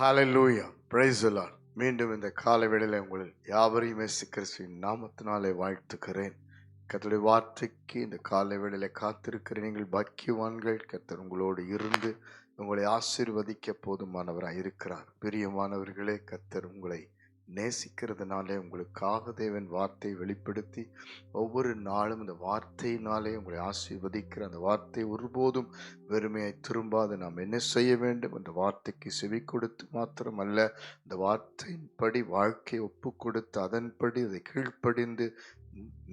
ஹalleluya லூயா the மீண்டும் இந்த காலை வேளையில் உங்களில் யாவரையும் கிறிஸ்துவின் நாமத்தினாலே வாழ்த்துக்கிறேன். கர்த்தருடைய வார்த்தைக்கு இந்த காலை வேளையில் காத்திருக்கிற நீங்கள் பாக்கியவான்கள். கர்த்தர் உங்களோடு இருந்து உங்களை ஆசீர்வதிக்க போதுமானவராக இருக்கிறார் பிரியமானவர்களே கத்தர் உங்களை நேசிக்கிறதுனாலே உங்களுக்காக தேவன் வார்த்தையை வெளிப்படுத்தி ஒவ்வொரு நாளும் இந்த வார்த்தையினாலே உங்களை ஆசீர்வதிக்கிற அந்த வார்த்தை ஒருபோதும் வெறுமையை திரும்பாது. நாம் என்ன செய்ய வேண்டும்? அந்த வார்த்தைக்கு செவி கொடுத்து மாத்திரமல்ல அந்த வார்த்தையின்படி வாழ்க்கையை ஒப்பு கொடுத்து அதன்படி அதை கீழ்ப்படிந்து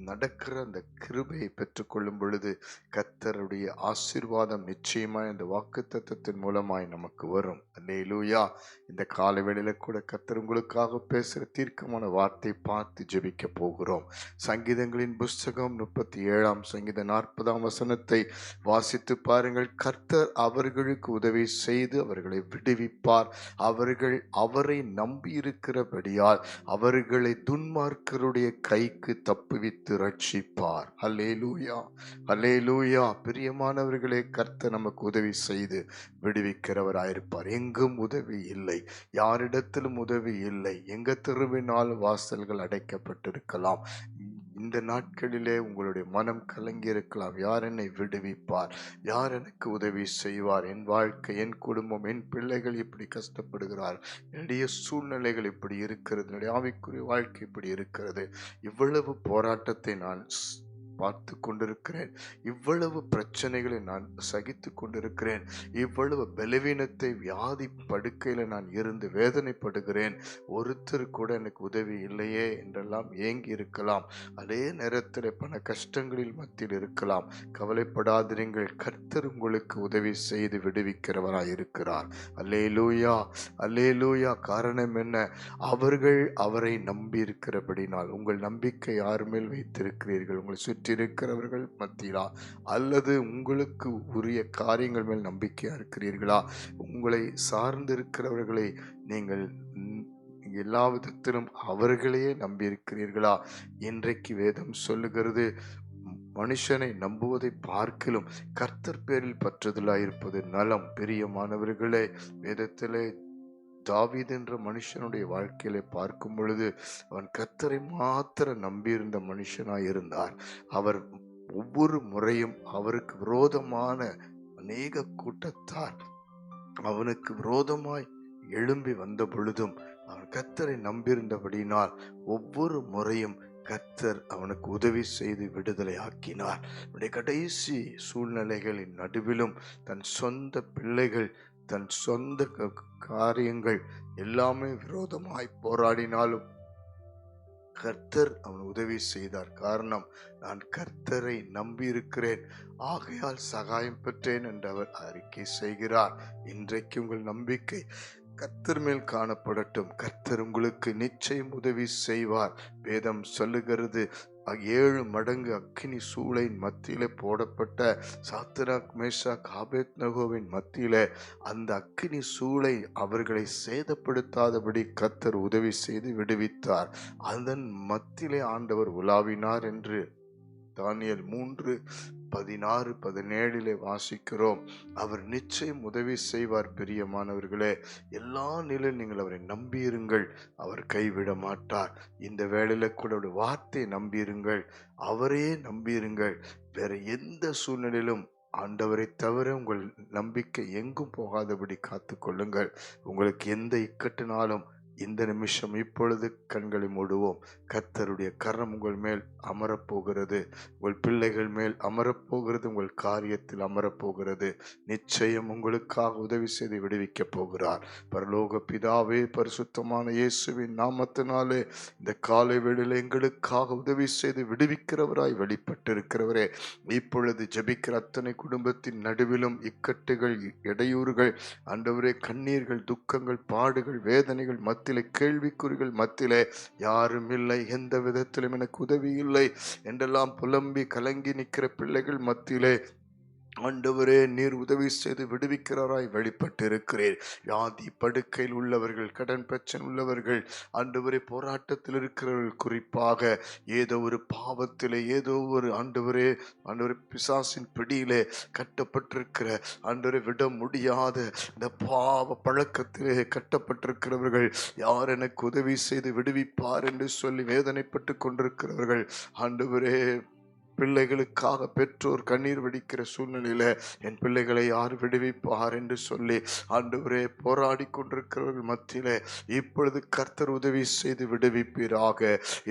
நடக்கிற அந்த கிருபையை பெற்றுக்கொள்ளும் பொழுது கத்தருடைய ஆசீர்வாதம் நிச்சயமாய் அந்த வாக்கு தத்துவத்தின் மூலமாய் நமக்கு வரும். அல்லேலூயா. இந்த கால வேளையில கூட கத்தர் உங்களுக்காக பேசுகிற தீர்க்கமான வார்த்தை பார்த்து ஜெபிக்க போகிறோம். சங்கீதங்களின் புஸ்தகம் முப்பத்தி ஏழாம் சங்கீத நாற்பதாம் வசனத்தை வாசித்து பாருங்கள். கர்த்தர் அவர்களுக்கு உதவி செய்து அவர்களை விடுவிப்பார். அவர்கள் அவரை நம்பி இருக்கிறபடியால் அவர்களை துன்மார்க்கருடைய கைக்கு தப்புவித்து ரட்சிப்பார் அல்லேலூயா அல்லேலூயா பிரியமானவர்களே கர்த்த நமக்கு உதவி செய்து விடுவிக்கிறவராயிருப்பார். எங்கும் உதவி இல்லை. யாரிடத்திலும் உதவி இல்லை. எங்க திருவினால் வாசல்கள் அடைக்கப்பட்டிருக்கலாம். இந்த நாட்களிலே உங்களுடைய மனம் கலங்கி இருக்கலாம் யார் என்னை விடுவிப்பார்? யார் எனக்கு உதவி செய்வார்? என் வாழ்க்கை என் குடும்பம் என் பிள்ளைகள் இப்படி கஷ்டப்படுகிறார்? என்னுடைய சூழ்நிலைகள் இப்படி இருக்கிறது? என்னுடைய ஆவிக்குரிய வாழ்க்கை இப்படி இருக்கிறது? இவ்வளவு போராட்டத்தை நான் ஸ்- பார்த்து கொண்டிருக்கிறேன் இவ்வளவு பிரச்சனைகளை நான் சகித்து கொண்டிருக்கிறேன் இவ்வளவு பலவீனத்தை வியாதி படுக்கையில் நான் இருந்து வேதனைப்படுகிறேன். ஒருத்தர் கூட எனக்கு உதவி இல்லையே என்றெல்லாம் ஏங்கி இருக்கலாம். அதே நேரத்தில் பல கஷ்டங்களில் மத்தியில் இருக்கலாம். கவலைப்படாதிருங்கள். கர்த்தர் உங்களுக்கு உதவி செய்து விடுவிக்கிறவராய் இருக்கிறார். அல்லே லூயா அல்லே லூயா காரணம் என்ன? அவர்கள் அவரை நம்பி இருக்கிறபடினால் உங்கள் நம்பிக்கை யார் மேல் வைத்திருக்கிறீர்கள்? உங்களை சுற்றி இருக்கிறவர்கள் மத்தியிலா? அல்லது உங்களுக்கு உரிய காரியங்கள் மேல் நம்பிக்கையாக இருக்கிறீர்களா? உங்களை சார்ந்திருக்கிறவர்களை நீங்கள் எல்லா விதத்திலும் அவர்களையே நம்பியிருக்கிறீர்களா? இன்றைக்கு வேதம் சொல்லுகிறது மனுஷனை நம்புவதை பார்க்கிலும் கர்த்தர் பேரில் பற்றுதலாயிருப்பது நலம். பிரியமானவர்களே வேதத்திலே தாவீது என்ற மனுஷனுடைய வாழ்க்கையில பார்க்கும் பொழுது அவன் கர்த்தரை மாத்திர நம்பியிருந்த மனுஷனாய் இருந்தார். அவர் ஒவ்வொரு முறையும் அவருக்கு விரோதமான அநேக கூட்டத்தார் அவனுக்கு விரோதமாய் எழும்பி வந்த பொழுதும் அவன் கர்த்தரை நம்பியிருந்தபடியினால் ஒவ்வொரு முறையும் கர்த்தர் அவனுக்கு உதவி செய்து விடுதலை ஆக்கினார். அவனுடைய கடைசி சூழ்நிலைகளின் நடுவிலும் தன் சொந்த பிள்ளைகள் தன் சொந்த க- காரியங்கள் எல்லாமே விரோதமாய் போராடினாலும் கர்த்தர் அவன் உதவி செய்தார். காரணம் நான் கர்த்தரை நம்பியிருக்கிறேன். ஆகையால் சகாயம் பெற்றேன் என்று அவர் அறிக்கை செய்கிறார். இன்றைக்கு உங்கள் நம்பிக்கை கர்த்தர் மேல் காணப்படட்டும். கர்த்தர் உங்களுக்கு நிச்சயம் உதவி செய்வார். வேதம் சொல்லுகிறது ஏழு மடங்கு அக்கினி சூளையின் மத்தியிலே போடப்பட்ட சாத்திராக் மேஷா காபேத் நகோவின் மத்தியிலே அந்த அக்கினி சூளை அவர்களை சேதப்படுத்தாதபடி கர்த்தர் உதவி செய்து விடுவித்தார். அதன் மத்தியிலே ஆண்டவர் உலாவினார் என்று தானியல் மூன்று பதினாறு பதினேழிலே வாசிக்கிறோம். அவர் நிச்சயம் உதவி செய்வார் பிரியமானவர்களே. எல்லா நிலையில் நீங்கள் அவரை நம்பியிருங்கள். அவர் கைவிட மாட்டார். இந்த வேளையில் கூட ஒரு வார்த்தையை நம்பியிருங்கள். அவரே நம்பியிருங்கள். வேற எந்த சூழ்நிலையிலும் ஆண்டவரை தவிர உங்கள் நம்பிக்கை எங்கும் போகாதபடி காத்து கொள்ளுங்கள் உங்களுக்கு எந்த இக்கட்டினாலும் இந்த நிமிஷம் இப்பொழுது கண்களை மூடுவோம். கர்த்தருடைய கரம் உங்கள் மேல் அமரப்போகிறது. உங்கள் பிள்ளைகள் மேல் அமரப்போகிறது. உங்கள் காரியத்தில் அமரப்போகிறது. நிச்சயம் உங்களுக்காக உதவி செய்து விடுவிக்கப் போகிறார். பரலோக பிதாவே பரிசுத்தமான இயேசுவின் நாமத்தினாலே இந்த காலை வேளையில் எங்களுக்காக உதவி செய்து விடுவிக்கிறவராய் வெளிப்பட்டிருக்கிறவரே. இப்பொழுது ஜெபிக்கிற அத்தனை குடும்பத்தின் நடுவிலும் இக்கட்டுகள் இடையூறுகள் அண்டவரே கண்ணீர்கள் துக்கங்கள் பாடுகள் வேதனைகள் மத்தியிலே கேள்விக்குறிகள் மத்தியிலே யாரும் இல்லை எந்த விதத்திலும் எனக்கு உதவி இல்லை என்றெல்லாம் புலம்பி கலங்கி நிற்கிற பிள்ளைகள் மத்தியிலே ஆண்டவரே நீர் உதவி செய்து விடுவிக்கிறவராய் வெளிப்பட்டிருக்கிறீர். வியாதி படுக்கையில் உள்ளவர்கள் கடன் பிரச்சனை உள்ளவர்கள் ஆண்டவரே போராட்டத்தில் இருக்கிறவர்கள் குறிப்பாக ஏதோ ஒரு பாவத்திலே ஏதோ ஒரு ஆண்டவரே ஆண்டவரே பிசாசின் பிடியிலே கட்டப்பட்டிருக்கிற ஆண்டவரை விட முடியாத இந்த பாவ பழக்கத்திலே கட்டப்பட்டிருக்கிறவர்கள் யார் எனக்கு உதவி செய்து விடுவிப்பார் என்று சொல்லி வேதனைப்பட்டு கொண்டிருக்கிறவர்கள் ஆண்டவரே பிள்ளைகளுக்காக பெற்றோர் கண்ணீர் வெடிக்கிற சூழ்நிலையில என் பிள்ளைகளை யார் விடுவிப்பார்? என்று சொல்லி ஆண்டவரே போராடி கொண்டிருக்கிறவர்கள் மத்தியில இப்பொழுது கர்த்தர் உதவி செய்து விடுவிப்பீராக.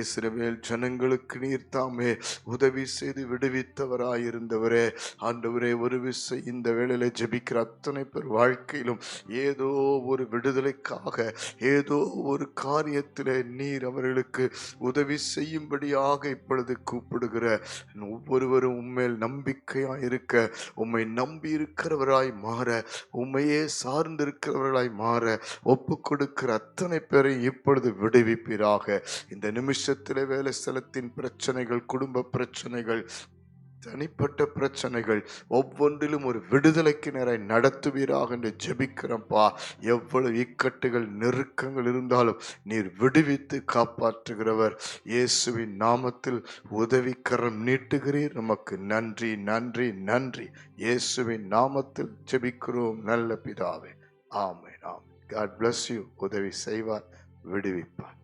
இஸ்ரவேல் ஜனங்களுக்கு நீர் தாமே உதவி செய்து விடுவித்தவராயிருந்தவரே ஆண்டவரே ஒரு விசை இந்த வேளையில ஜெபிக்கிற அத்தனை பேர் வாழ்க்கையிலும் ஏதோ ஒரு விடுதலைக்காக ஏதோ ஒரு காரியத்தில் நீர் அவர்களுக்கு உதவி செய்யும்படியாக இப்பொழுது கூப்பிடுகிற ஒவ்வொருவரும் உண்மையில் நம்பிக்கையாய் இருக்க உம்மை நம்பி இருக்கிறவராய் மாற உண்மையே சார்ந்திருக்கிறவர்களாய் மாற ஒப்பு கொடுக்கிற அத்தனை பேரை இப்பொழுது விடுவிப்பீராக. இந்த நிமிஷத்தில் வேலை ஸ்தலத்தின் பிரச்சனைகள் குடும்ப பிரச்சனைகள் தனிப்பட்ட பிரச்சனைகள் ஒவ்வொன்றிலும் ஒரு விடுதலைக்கு நேராய் நடத்துவீராக என்று ஜெபிக்கிறப்பா எவ்வளவு இக்கட்டுகள் நெருக்கங்கள் இருந்தாலும் நீர் விடுவித்து காப்பாற்றுகிறவர். இயேசுவின் நாமத்தில் உதவிக்கரம் நீட்டுகிறீர். நமக்கு நன்றி நன்றி நன்றி. இயேசுவின் நாமத்தில் ஜெபிக்கிறோம். நல்ல பிதாவே. ஆமை ஆம் காட் பிளஸ் யூ உதவி செய்வார் விடுவிப்பார்.